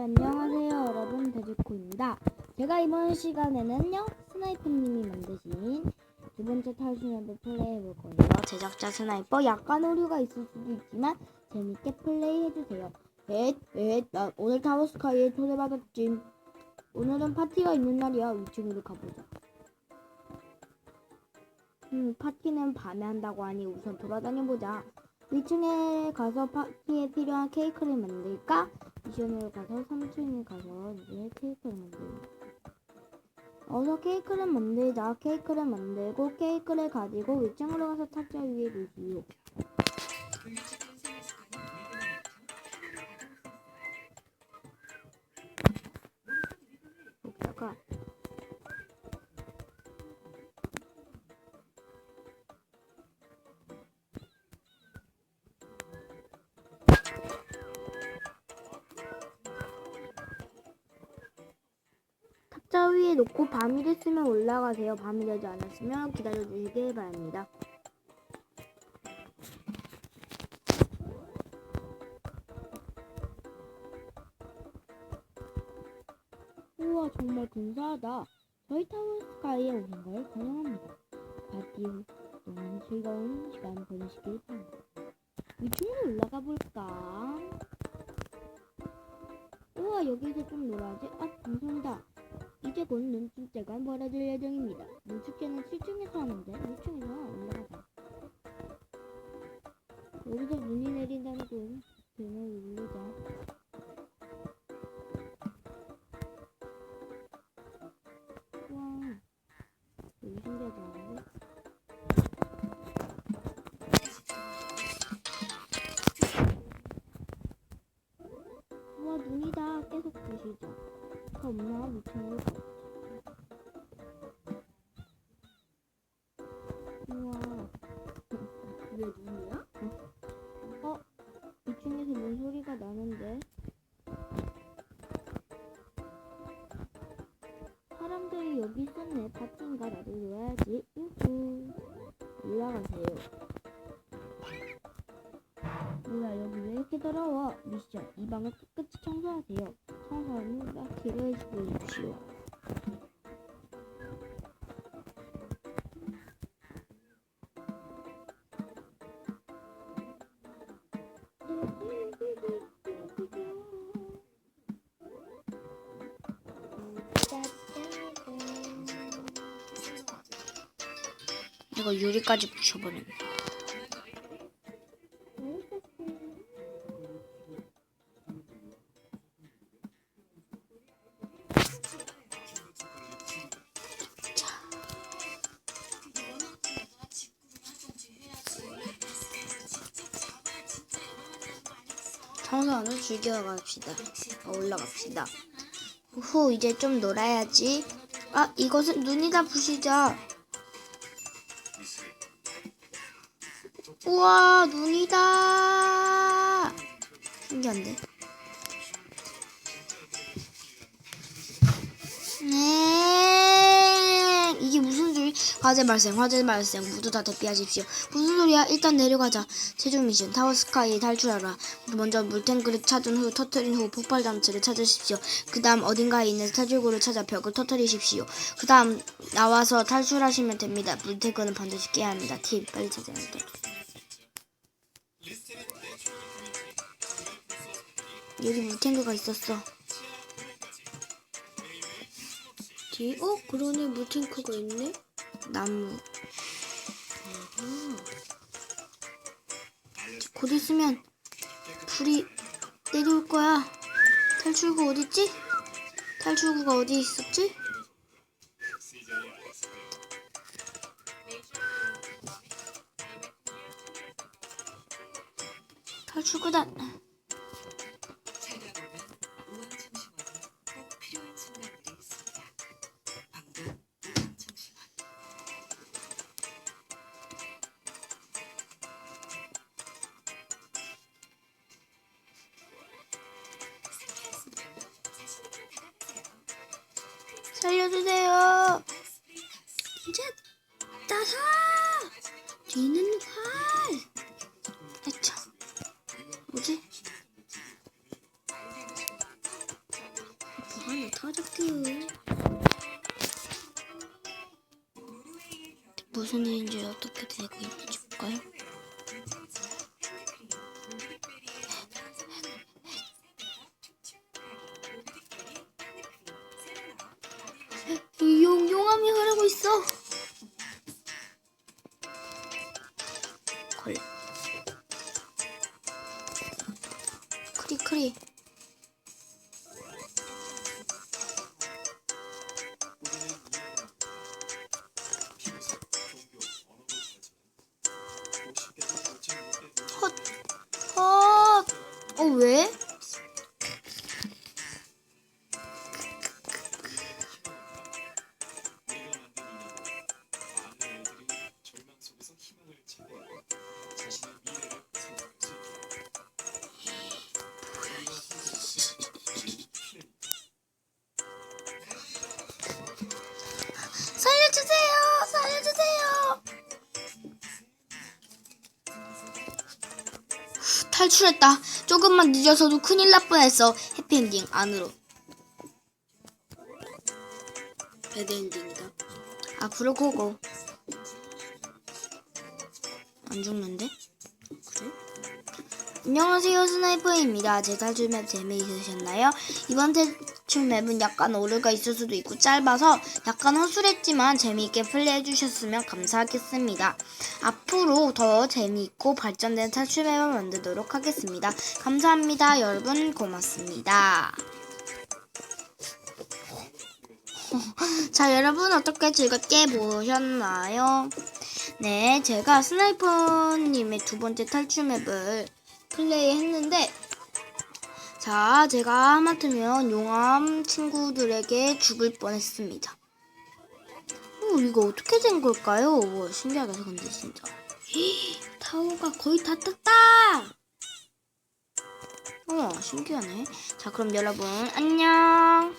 네, 안녕하세요. 여러분 데지코입니다. 제가 이번 시간에는요 스나이퍼님이 만드신 두 번째 탈출맵을 플레이해볼 거예요. 제작자 스나이퍼 약간 오류가 있을 수도 있지만 재밌게 플레이해주세요. 넷, 넷, 나 오늘 타워스카이에 초대받았지 오늘은 파티가 있는 날이야. 위층으로 가보자. 음 파티는 밤에 한다고 하니 우선 돌아다녀보자 위층에 가서 파티에 필요한 케이크를 만들까? 미션으로 가서 3층에 가서 이제 케이크를 만들자. 어서 케이크를 만들자. 케이크를 만들고 케이크를 가지고 위층으로 가서 탁자 위에 놓으시 위에 놓고 밤이 됐으면 올라가세요. 밤이 되지 않았으면 기다려 주시길 바랍니다. 우와 정말 근사하다. 저희 타워스카이에 오신 걸 환영합니다. 파티 후 동안 즐거운 시간 보내시길 바랍니다. 위층으로 올라가 볼까? 우와 여기서 좀 놀아야지. 아 감사합니다. 이제 곧 눈축제가 벌어질 예정입니다. 눈축제는 7층에서 하는데 6층에서 그게 누구야? 어? 2층에서 뭔 소리가 나는데? 사람들이 여기 있었네. 파티인가? 나도 놀아야지. 우후. 올라가세요. 뭐야, 여기 왜 이렇게 더러워? 미션. 이 방을 깨끗이 청소하세요. 청소하는 파티를 보십시오. 이거 유리까지 붙여버리네. 청소하는 즐겨갑시다. 어, 올라갑시다. 후 이제 좀 놀아야지. 아 이것은 눈이다 부시자. 우와 눈이다. 신기한데. 화재 발생, 화재 발생. 모두 다 대피하십시오. 무슨 소리야? 일단 내려가자. 최종 미션 타워 스카이에 탈출하라. 먼저 물탱크를 찾은 후 터트린 후 폭발 장치를 찾으십시오. 그 다음 어딘가에 있는 탈출구를 찾아 벽을 터트리십시오. 그 다음 나와서 탈출하시면 됩니다. 물탱크는 반드시 깨야 합니다. 팁 빨리 찾아야 한다. 여기 물탱크가 있었어. 뒤, 어? 그러네. 물탱크가 있네. 나무. 곧 있으면 불이 내려올 거야. 탈출구 어딨지? 탈출구가 어디 있었지? 탈출구다. 살려주세요. 이제 따사. 뒤는 활. 아차. 뭐지? 다 잡게요. 무슨 일인지 어떻게 되고 있는지 볼까요? 크리. 헛. 헛. 어 왜? 탈출했다. 조금만 늦어서도 큰일 날 뻔했어. 해피엔딩 안으로. 배드엔딩이다. 앞으로 고고. 안 죽는데? 그래? 안녕하세요 스나이퍼입니다. 제 탈출 맵 재미있으셨나요? 이번 탈출 맵은 약간 오류가 있을 수도 있고 짧아서 약간 허술했지만 재미있게 플레이해 주셨으면 감사하겠습니다. 앞으로 더 재미있고 발전된 탈출 맵을 만들도록 하겠습니다. 감사합니다. 여러분 고맙습니다. 자 여러분 어떻게 즐겁게 보셨나요? 네, 제가 스나이퍼님의 두 번째 탈출 맵을 플레이 했는데, 자, 제가 하마터면 용암 친구들에게 죽을 뻔했습니다. 어, 이거 어떻게 된 걸까요? 와, 신기하다, 근데 진짜. 히, 타워가 거의 다 탔다! 어, 신기하네. 자, 그럼 여러분, 안녕!